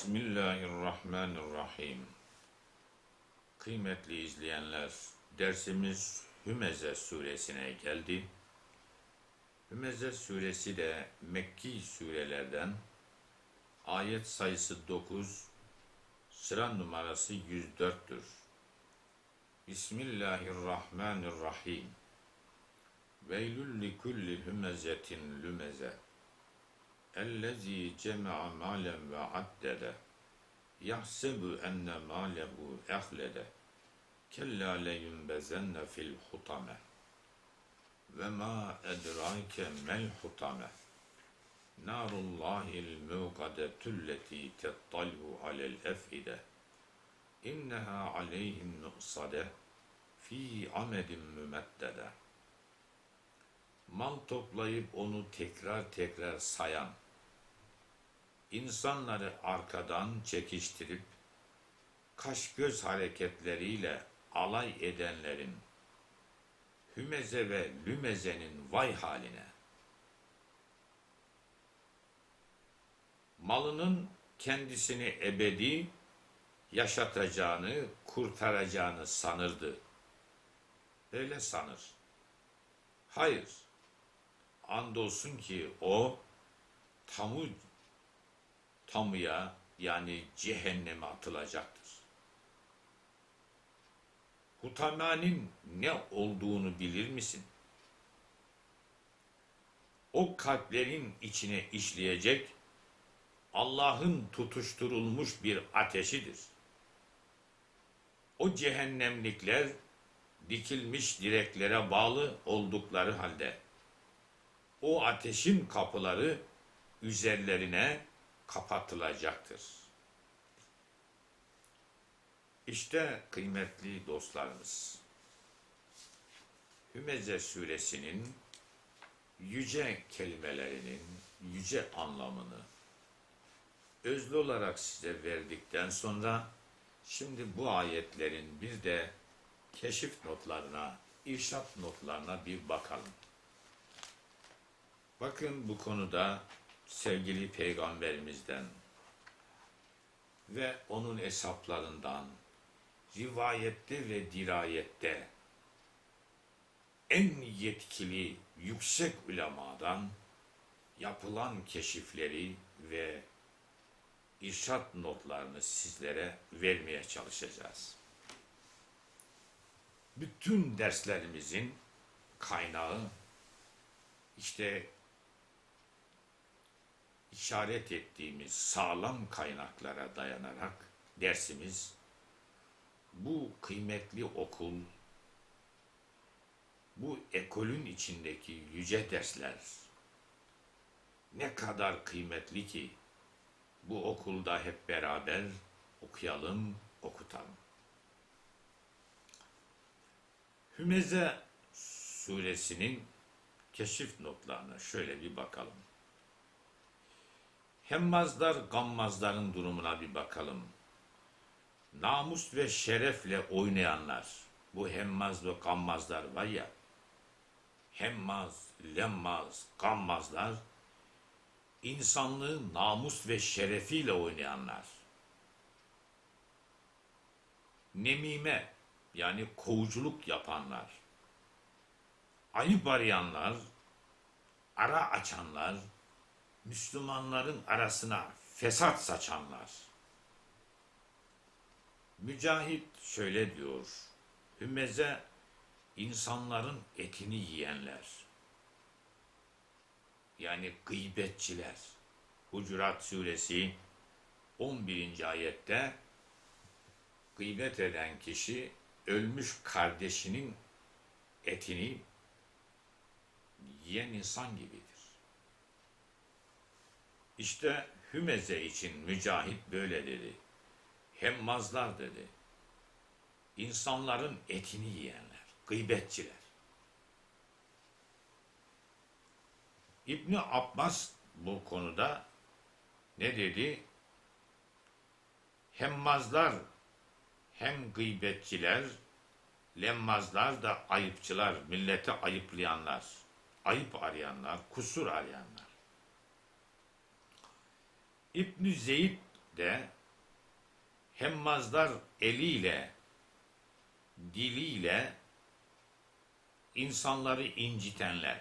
Bismillahirrahmanirrahim. Kıymetli izleyenler, dersimiz Hümeze suresine geldi. Hümeze suresi de Mekki surelerden ayet sayısı 9, sıra numarası 104'tür. Bismillahirrahmanirrahim. Veylül likulli hümezetin lümeze. اَلَّذ۪ي جَمَعَ مَالًا وَعَدَّدَ يَحْسَبُ اَنَّ مَالَهُ اَخْلَدَ كَلَّا لَيُنْبَزَنَّ فِي الْحُطَمَةِ وَمَا اَدْرَاكَ مَا الْحُطَمَةِ نَارُ اللّٰهِ الْمُوْقَدَةُ الَّتِي تَطَّلْعُ عَلَى الْأَفْئِدَةِ اِنَّهَا عَلَيْهِمْ مُؤْصَدَةٌ ف۪ي عَمَدٍ مُمَدَّدَةٍ mal toplayıp onu tekrar tekrar sayan, insanları arkadan çekiştirip kaş göz hareketleriyle alay edenlerin hümeze ve lümezenin vay haline. Malının kendisini ebedi yaşatacağını, kurtaracağını sanırdı. Öyle sanır. Hayır andolsun ki o tamu tamıya yani cehenneme atılacaktır. Hutamenin ne olduğunu bilir misin? O kalplerin içine işleyecek Allah'ın tutuşturulmuş bir ateşidir. O cehennemlikler dikilmiş direklere bağlı oldukları halde o ateşin kapıları üzerlerine kapatılacaktır. İşte kıymetli dostlarımız, Hümeze suresinin yüce kelimelerinin yüce anlamını özlü olarak size verdikten sonra şimdi bu ayetlerin bir de keşif notlarına, irşat notlarına bir bakalım. Bakın bu konuda sevgili peygamberimizden ve onun hesaplarından rivayette ve dirayette en yetkili yüksek ulemadan yapılan keşifleri ve irşat notlarını sizlere vermeye çalışacağız. Bütün derslerimizin kaynağı işte işaret ettiğimiz sağlam kaynaklara dayanarak dersimiz bu kıymetli okul, bu ekolün içindeki yüce dersler ne kadar kıymetli ki bu okulda hep beraber okuyalım, okutalım. Hümeze suresinin keşif notlarına şöyle bir bakalım. Hemmazlar, gammazların durumuna bir bakalım. Namus ve şerefle oynayanlar, bu hemmaz ve gammazlar var ya, hemmaz, lemmaz, gammazlar, insanlığı namus ve şerefiyle oynayanlar. Nemime, yani kovuculuk yapanlar, ayıp arayanlar, ara açanlar, Müslümanların arasına fesat saçanlar. Mücahit şöyle diyor. Hümeze insanların etini yiyenler. Yani gıybetçiler. Hucurat suresi 11. ayette gıybet eden kişi ölmüş kardeşinin etini yiyen insan gibidir. İşte Hümeze için mücahit böyle dedi. Hemmazlar dedi. İnsanların etini yiyenler, gıybetçiler. İbni Abbas bu konuda ne dedi? Hemmazlar hem gıybetçiler, lemmazlar da ayıpçılar, millete ayıplayanlar, ayıp arayanlar, kusur arayanlar. İbn Zeyd ayette hemmazlar eliyle, diliyle insanları incitenler.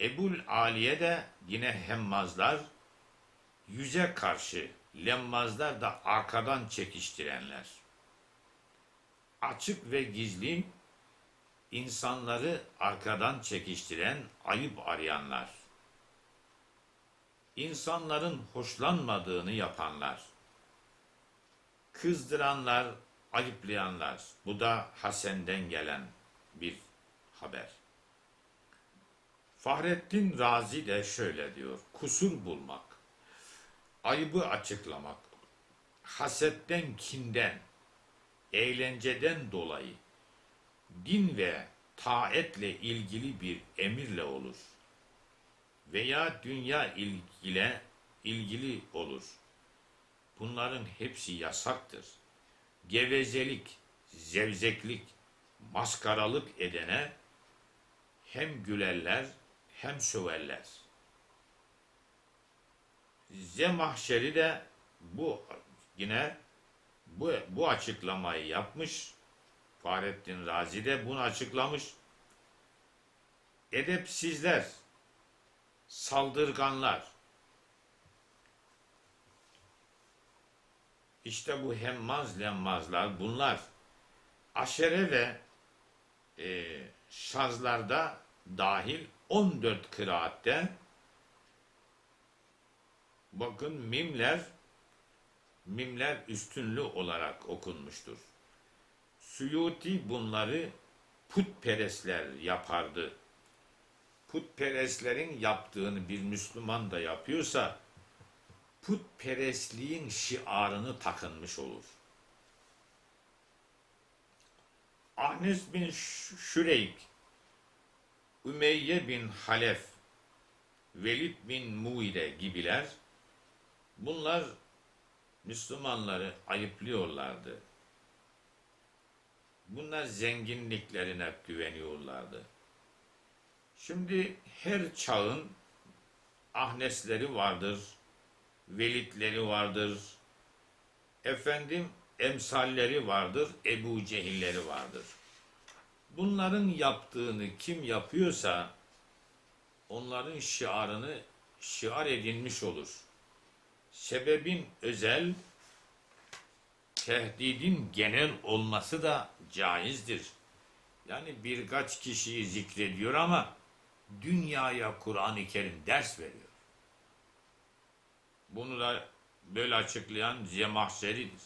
Ebul Aliye de yine hemmazlar, yüze karşı lemmazlar da arkadan çekiştirenler. Açık ve gizli insanları arkadan çekiştiren, ayıp arayanlar. İnsanların hoşlanmadığını yapanlar. Kızdıranlar, ayıplayanlar. Bu da Hasen'den gelen bir haber. Fahrettin Razi de şöyle diyor. Kusur bulmak, ayıbı açıklamak, hasetten, kinden, eğlenceden dolayı din ve taatle ilgili bir emirle olur veya dünya ilgile ilgili olur. Bunların hepsi yasaktır. Gevezelik, zevzeklik, maskaralık edene hem gülerler hem söverler. Zemahşeri de bu yine bu, bu açıklamayı yapmış. Fahrettin Razi de bunu açıklamış. Edepsizler, saldırganlar. İşte bu hemmaz lemmazlar bunlar. Aşere ve e, şazlarda dahil 14 kıraatte bakın mimler mimler üstünlü olarak okunmuştur. Suyuti bunları putperestler yapardı. Putperestlerin yaptığını bir Müslüman da yapıyorsa putperestliğin şiarını takınmış olur. Ahnes bin Şüreyk, Ümeyye bin Halef, Velid bin Muide gibiler bunlar Müslümanları ayıplıyorlardı. Bunlar zenginliklerine güveniyorlardı. Şimdi her çağın ahnesleri vardır, velitleri vardır, efendim emsalleri vardır, Ebu Cehilleri vardır. Bunların yaptığını kim yapıyorsa onların şiarını şiar edilmiş olur. Sebebin özel, tehdidin genel olması da caizdir. Yani birkaç kişiyi zikrediyor ama dünyaya Kur'an-ı Kerim ders veriyor. Bunu da böyle açıklayan Zemahşeri'dir.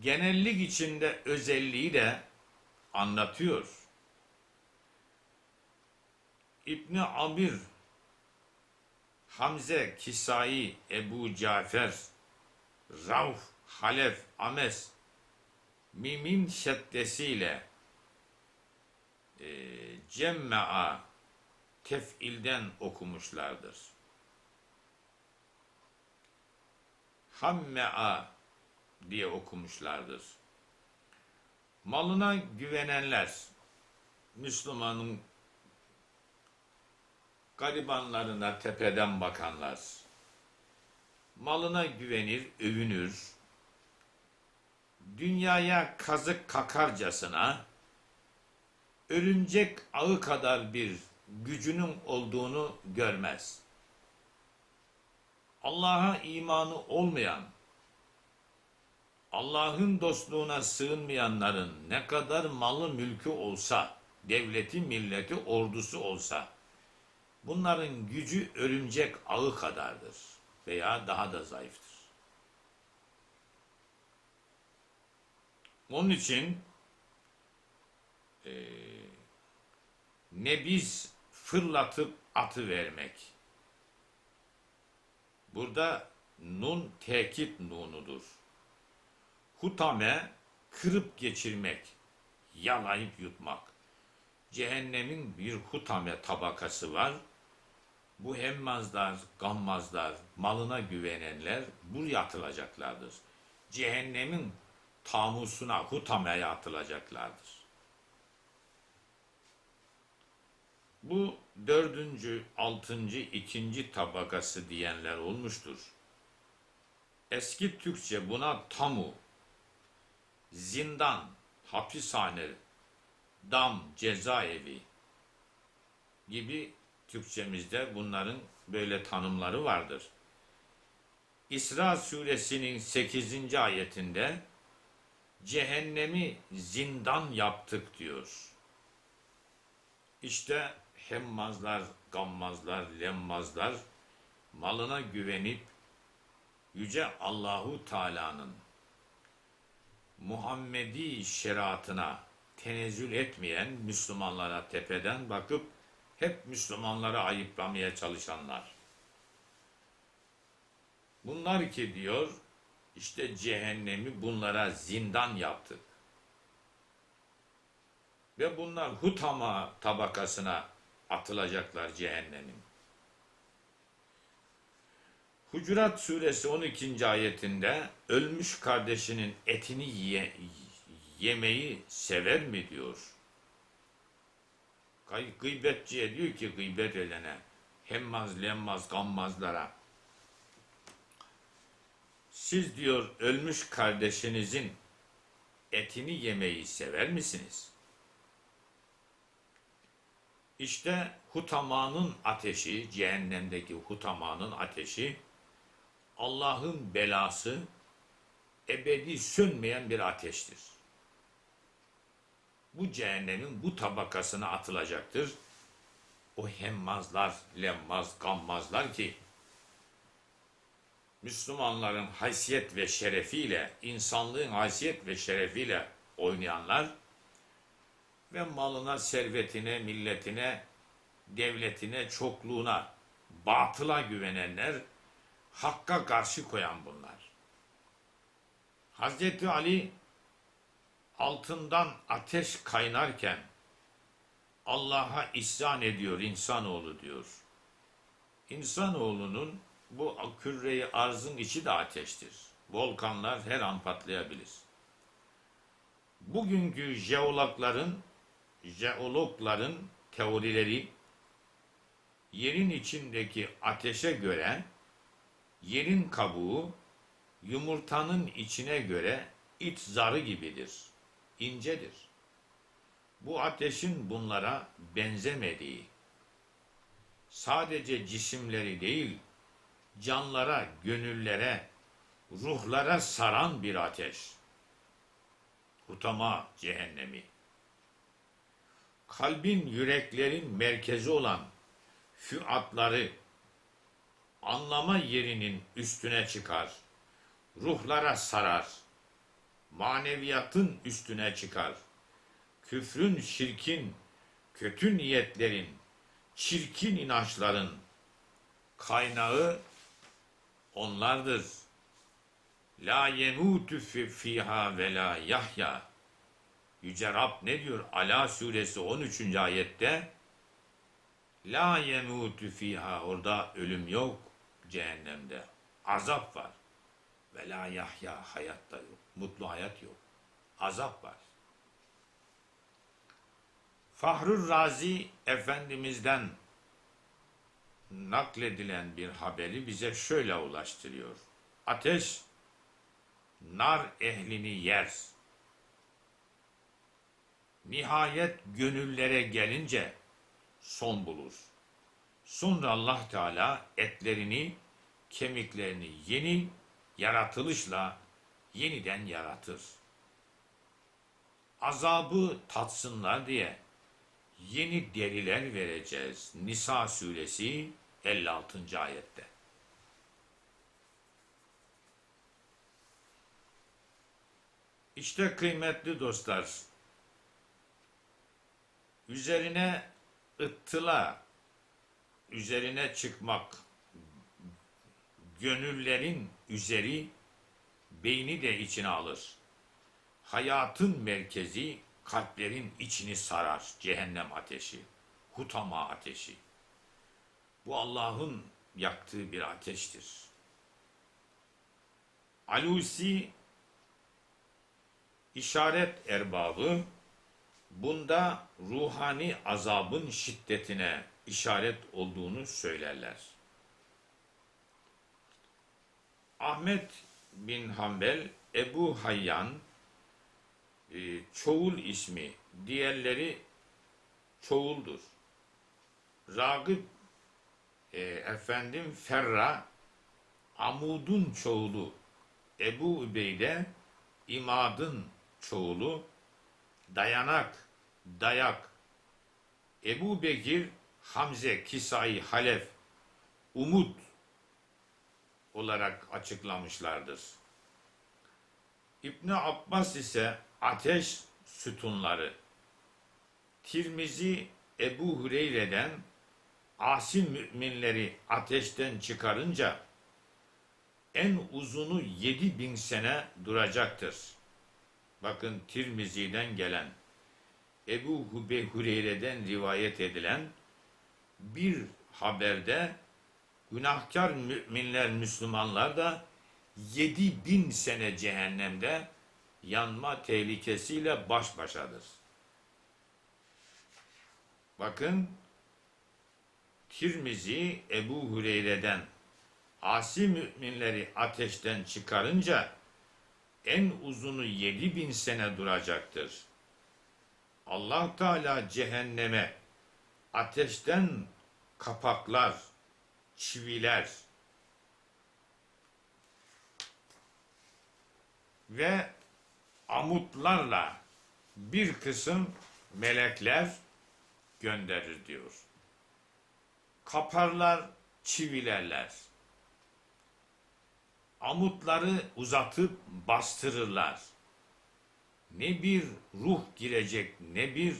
Genellik içinde özelliği de anlatıyor. İbni Abir, Hamze, Kisai, Ebu Cafer, Rauf, Halef, Ames, mimin şeddesiyle e, cemme'a tef'ilden okumuşlardır. Hamme'a diye okumuşlardır. Malına güvenenler, Müslümanın garibanlarına tepeden bakanlar, malına güvenir, övünür, dünyaya kazık kakarcasına, örümcek ağı kadar bir gücünün olduğunu görmez. Allah'a imanı olmayan, Allah'ın dostluğuna sığınmayanların ne kadar malı mülkü olsa, devleti, milleti, ordusu olsa, bunların gücü örümcek ağı kadardır veya daha da zayıftır. Onun için e, ne biz fırlatıp atı vermek. Burada nun tekit nunudur. Hutame kırıp geçirmek, yalayıp yutmak. Cehennemin bir hutame tabakası var. Bu hemmazlar, gammazlar, malına güvenenler buraya atılacaklardır. Cehennemin tamusuna, hutameye atılacaklardır. Bu dördüncü, altıncı, ikinci tabakası diyenler olmuştur. Eski Türkçe buna tamu, zindan, hapishane, dam, cezaevi gibi Türkçemizde bunların böyle tanımları vardır. İsra suresinin 8. ayetinde cehennemi zindan yaptık diyor. İşte hemmazlar, gammazlar, lemmazlar malına güvenip yüce Allahu Teala'nın Muhammedi şeriatına tenezzül etmeyen Müslümanlara tepeden bakıp hep Müslümanları ayıplamaya çalışanlar. Bunlar ki diyor işte cehennemi bunlara zindan yaptık. Ve bunlar hutama tabakasına atılacaklar cehennemin. Hucurat suresi 12. ayetinde ölmüş kardeşinin etini ye, yemeyi sever mi diyor. Gıybetçiye diyor ki gıybet edene, hemmaz lemmaz gammazlara. Siz diyor ölmüş kardeşinizin etini yemeyi sever misiniz? İşte hutamanın ateşi, cehennemdeki hutamanın ateşi, Allah'ın belası, ebedi sönmeyen bir ateştir. Bu cehennemin bu tabakasına atılacaktır. O hemmazlar, lemmaz, gammazlar ki, Müslümanların haysiyet ve şerefiyle, insanlığın haysiyet ve şerefiyle oynayanlar ve malına, servetine, milletine, devletine, çokluğuna, batıla güvenenler, hakka karşı koyan bunlar. Hazreti Ali altından ateş kaynarken Allah'a isyan ediyor insanoğlu diyor. İnsanoğlunun bu kürreyi arzın içi de ateştir. Volkanlar her an patlayabilir. Bugünkü jeologların jeologların teorileri yerin içindeki ateşe göre yerin kabuğu yumurtanın içine göre iç zarı gibidir. incedir. Bu ateşin bunlara benzemediği sadece cisimleri değil canlara, gönüllere, ruhlara saran bir ateş. Hutama cehennemi. Kalbin, yüreklerin merkezi olan füatları anlama yerinin üstüne çıkar. Ruhlara sarar. Maneviyatın üstüne çıkar. Küfrün, şirkin, kötü niyetlerin, çirkin inançların kaynağı onlardır. La yemutu fi- fiha ve la yahya. Yüce Rab ne diyor? Ala suresi 13. ayette La yemutu fiha orada ölüm yok cehennemde. Azap var. Ve la yahya hayatta yok. Mutlu hayat yok. Azap var. Fahrur Razi Efendimiz'den nakledilen bir haberi bize şöyle ulaştırıyor. Ateş nar ehlini yer. Nihayet gönüllere gelince son bulur. Sonra Allah Teala etlerini, kemiklerini yeni yaratılışla yeniden yaratır. Azabı tatsınlar diye yeni deriler vereceğiz. Nisa suresi 56. ayette. İşte kıymetli dostlar, üzerine ıttıla, üzerine çıkmak, gönüllerin üzeri, beyni de içine alır. Hayatın merkezi, kalplerin içini sarar, cehennem ateşi, hutama ateşi. Bu Allah'ın yaktığı bir ateştir. Alusi işaret erbabı bunda ruhani azabın şiddetine işaret olduğunu söylerler. Ahmet bin Hanbel, Ebu Hayyan, e, çoğul ismi, diğerleri çoğuldur. Ragıp, e, efendim Ferra, Amud'un çoğulu, Ebu Übeyde, İmad'ın çoğulu, dayanak, dayak, Ebu Bekir, Hamze, Kisai, Halef, Umut olarak açıklamışlardır. İbni Abbas ise ateş sütunları. Tirmizi Ebu Hureyre'den asil müminleri ateşten çıkarınca en uzunu yedi bin sene duracaktır. Bakın Tirmizi'den gelen Ebu Hube Hureyre'den rivayet edilen bir haberde günahkar müminler, Müslümanlar da yedi bin sene cehennemde yanma tehlikesiyle baş başadır. Bakın Tirmizi Ebu Hureyre'den asi müminleri ateşten çıkarınca en uzunu yedi bin sene duracaktır. Allah Teala cehenneme ateşten kapaklar, çiviler ve amutlarla bir kısım melekler gönderir diyor. Kaparlar, çivilerler. Amutları uzatıp bastırırlar. Ne bir ruh girecek, ne bir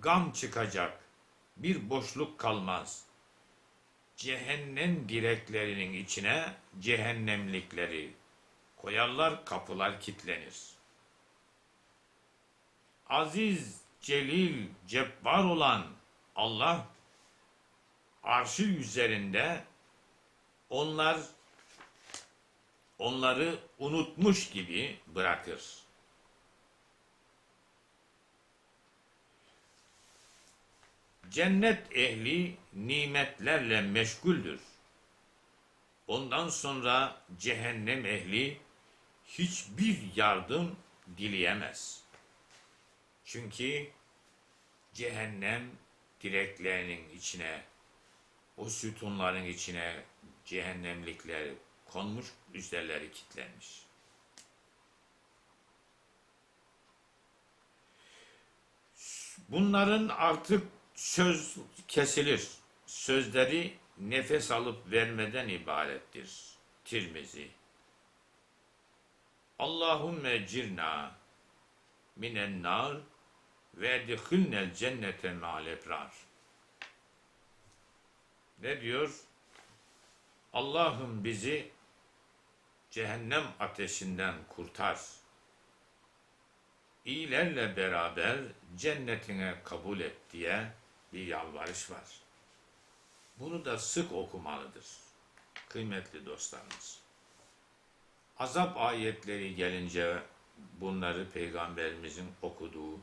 gam çıkacak, bir boşluk kalmaz. Cehennem direklerinin içine cehennemlikleri koyarlar, kapılar kilitlenir. Aziz, celil, cebbar olan Allah arşı üzerinde onlar onları unutmuş gibi bırakır. Cennet ehli nimetlerle meşguldür. Ondan sonra cehennem ehli hiçbir yardım dileyemez. Çünkü cehennem direklerinin içine, o sütunların içine cehennemlikler konmuş, üzerleri kilitlenmiş. Bunların artık söz kesilir. Sözleri nefes alıp vermeden ibarettir. Tirmizi. Allahümme cirna minen nar ve edhilnel cennete ma'al ebrar. Ne diyor? Allah'ım bizi cehennem ateşinden kurtar. İyilerle beraber cennetine kabul et diye bir yalvarış var. Bunu da sık okumalıdır. Kıymetli dostlarımız. Azap ayetleri gelince bunları peygamberimizin okuduğu,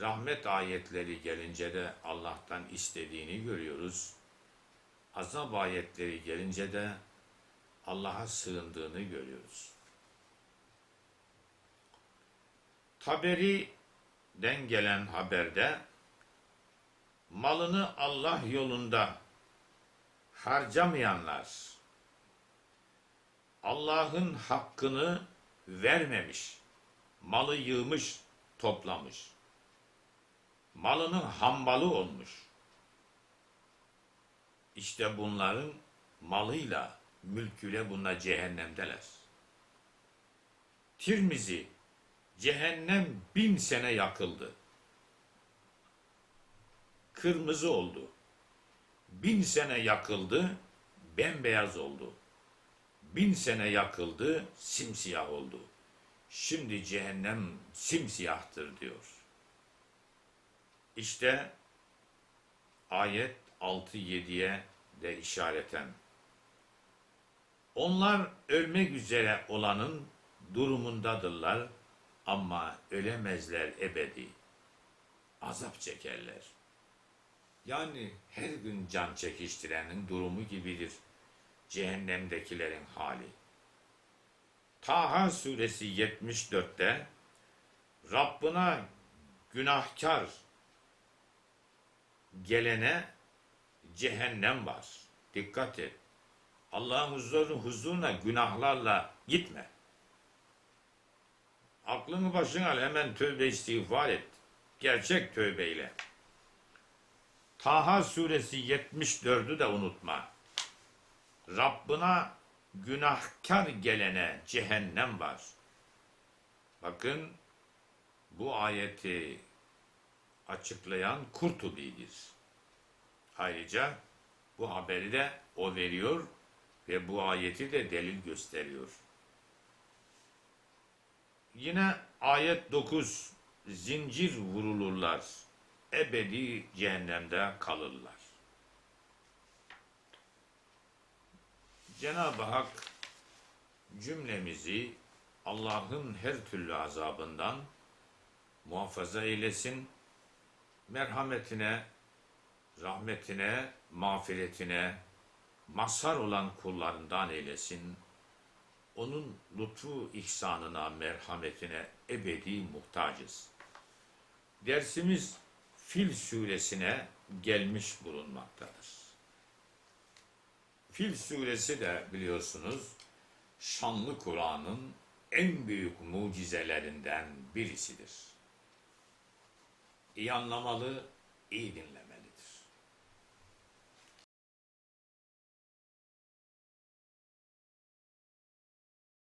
rahmet ayetleri gelince de Allah'tan istediğini görüyoruz. Azap ayetleri gelince de Allah'a sığındığını görüyoruz. Taberi'den gelen haberde malını Allah yolunda harcamayanlar Allah'ın hakkını vermemiş, malı yığmış, toplamış. Malının hambalı olmuş. İşte bunların malıyla, mülküyle bunlar cehennemdeler. Tirmizi, cehennem bin sene yakıldı. Kırmızı oldu. Bin sene yakıldı, bembeyaz oldu. Bin sene yakıldı, simsiyah oldu. Şimdi cehennem simsiyahtır diyor. İşte ayet 6-7'ye de işareten. Onlar ölmek üzere olanın durumundadırlar ama ölemezler ebedi. azap çekerler. Yani her gün can çekiştirenin durumu gibidir cehennemdekilerin hali. Taha suresi 74'te Rabbına günahkar gelene cehennem var. Dikkat et. Allah'ın huzuruna, huzuruna günahlarla gitme. Aklını başına al hemen tövbe istiğfar et. Gerçek tövbeyle. Taha suresi 74'ü de unutma. Rabbına günahkar gelene cehennem var. Bakın bu ayeti açıklayan Kurtubi'dir. Ayrıca bu haberi de o veriyor ve bu ayeti de delil gösteriyor. Yine ayet 9 zincir vurulurlar. Ebedi cehennemde kalırlar. Cenab-ı Hak cümlemizi Allah'ın her türlü azabından muhafaza eylesin. Merhametine, rahmetine, mağfiretine mazhar olan kullarından eylesin. Onun lütfu ihsanına, merhametine ebedi muhtacız. Dersimiz Fil suresine gelmiş bulunmaktadır. Fil suresi de biliyorsunuz şanlı Kur'an'ın en büyük mucizelerinden birisidir. İyi anlamalı, iyi dinle.